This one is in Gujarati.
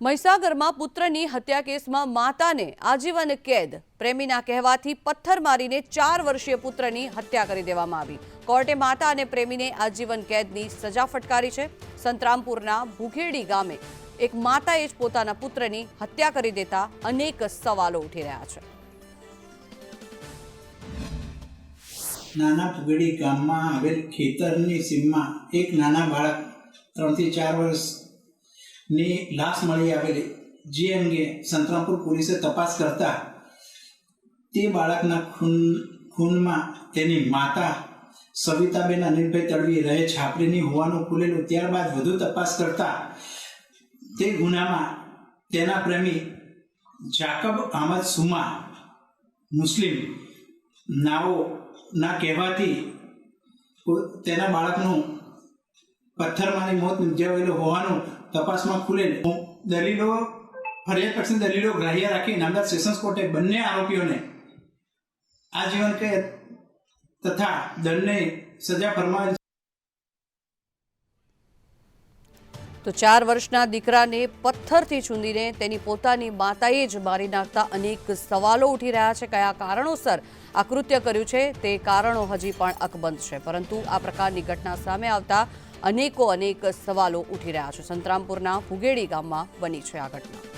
મહીસાગરમાં પુત્રની હત્યા કેસમાં માતાને આજીવન કેદ. પ્રેમીના કહેવાથી પથ્થર મારીને ચાર વર્ષીય પુત્રની હત્યા કરી દેવામાં આવી. કોર્ટે માતા અને પ્રેમીને આજીવન કેદની સજા ફટકારી છે. સંતરામપુરના ભૂખેડી ગામે એક માતાએ જ પોતાના પુત્રની હત્યા કરી દેતા અનેક સવાલો ઉઠી રહ્યા છે. નાના ભૂગેડી ગામમાં આવેલ ખેતરની સીમમાં એક નાના બાળક ત્રણથી ચાર વર્ષની લાશ મળી આવેલી. જે અંગે સંતરામપુર પોલીસે તપાસ કરતા તે બાળકના ખૂન, ખૂનમાં તેની માતા સવિતાબેન અનિલભાઈ તડવી રહે છાપરીની હોવાનું ખુલેલું. ત્યારબાદ વધુ તપાસ કરતા તે ગુનામાં તેના પ્રેમી જાકબ અહમદ સુમા મુસ્લિમ નાઓ ના કહેવાથી તેના બાળકનું પથ્થરમાંની મોત નિપજાવેલું હોવાનું તપાસમાં ખુલેલ દલીલો ફરિયાદ પક્ષની દલીલો ગ્રાહ્ય રાખી નામદાર સેશન્સ કોર્ટે બંને આરોપીઓને આજીવન કે તથા દંડને સજા ફરમાવેલ તો ચાર વર્ષના દીકરાને પથ્થરથી ચૂંદીને તેની પોતાની માતાએ જ મારી નાખતા અનેક સવાલો ઉઠી રહ્યા છે. કયા કારણોસર આ કૃત્ય કર્યું છે તે કારણો હજી પણ અકબંધ છે. પરંતુ આ પ્રકારની ઘટના સામે આવતા અનેકો અનેક સવાલો ઉઠી રહ્યા છે. સંતરામપુરના ફુગેડી ગામમાં બની છે આ ઘટના.